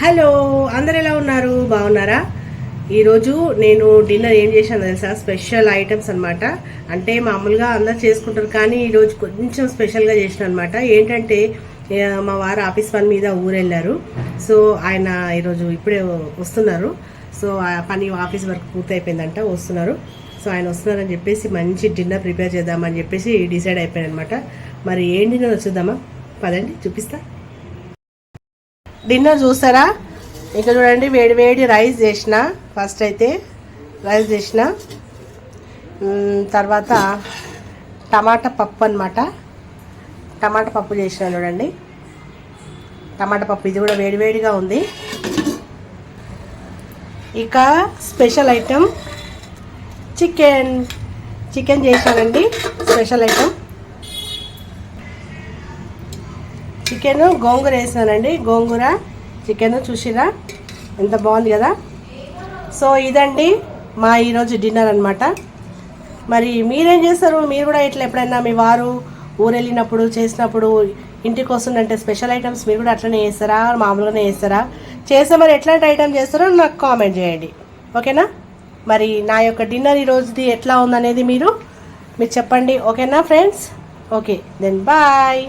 Hello అందరు ఎలా ఉన్నారు? బాగున్నారా? ఈరోజు నేను డిన్నర్ ఏం చేశాను తెలుసా? స్పెషల్ ఐటమ్స్ అనమాట అంటే మామూలుగా అందరు చేసుకుంటారు కానీ ఈరోజు కొంచెం స్పెషల్గా చేసిన అనమాట ఏంటంటే మా వారు ఆఫీస్ పని మీద ఊరెళ్ళారు. సో ఆయన ఈరోజు ఇప్పుడే వస్తున్నారు. సో ఆ పని ఆఫీస్ వర్క్ పూర్తి అయిపోయిందంట వస్తున్నారు. సో ఆయన వస్తున్నారని చెప్పేసి మంచి డిన్నర్ ప్రిపేర్ చేద్దామని చెప్పేసి డిసైడ్ అయిపోయాను అనమాట మరి ఏం డిన్నర్ వచ్చేద్దామా పదండి చూపిస్తా. డిన్నర్ చూసారా ఇంకా చూడండి వేడి వేడి రైస్ చేసిన. ఫస్ట్ అయితే రైస్ చేసిన. తర్వాత టమాటా పప్పు అనమాట టమాటా పప్పు చేసిన చూడండి. టమాటా పప్పు ఇది కూడా వేడివేడిగా ఉంది. ఇక స్పెషల్ ఐటెం చికెన్. చికెన్ చేశానండి. స్పెషల్ ఐటెం చికెన్ గోంగూర వేసినానండి. గోంగూర చికెన్ చూసిరా? ఎంత బాగుంది కదా? సో ఇదండి మా ఈరోజు డిన్నర్ అనమాట మరి మీరేం చేస్తారు? మీరు కూడా ఇట్లా ఎప్పుడైనా మీ వారు ఊరెళ్ళినప్పుడు చేసినప్పుడు ఇంటికి వస్తుందంటే స్పెషల్ ఐటమ్స్ మీరు కూడా అట్లనే చేస్తారా? మామూలుగానే చేస్తారా? చేస్తే మరి ఎట్లాంటి ఐటమ్ చేస్తారో నాకు కామెంట్ చేయండి. ఓకేనా? మరి నా యొక్క డిన్నర్ ఈరోజుది ఎట్లా ఉందనేది మీరు మీరు చెప్పండి. ఓకేనా ఫ్రెండ్స్ ఓకే దెన్ బాయ్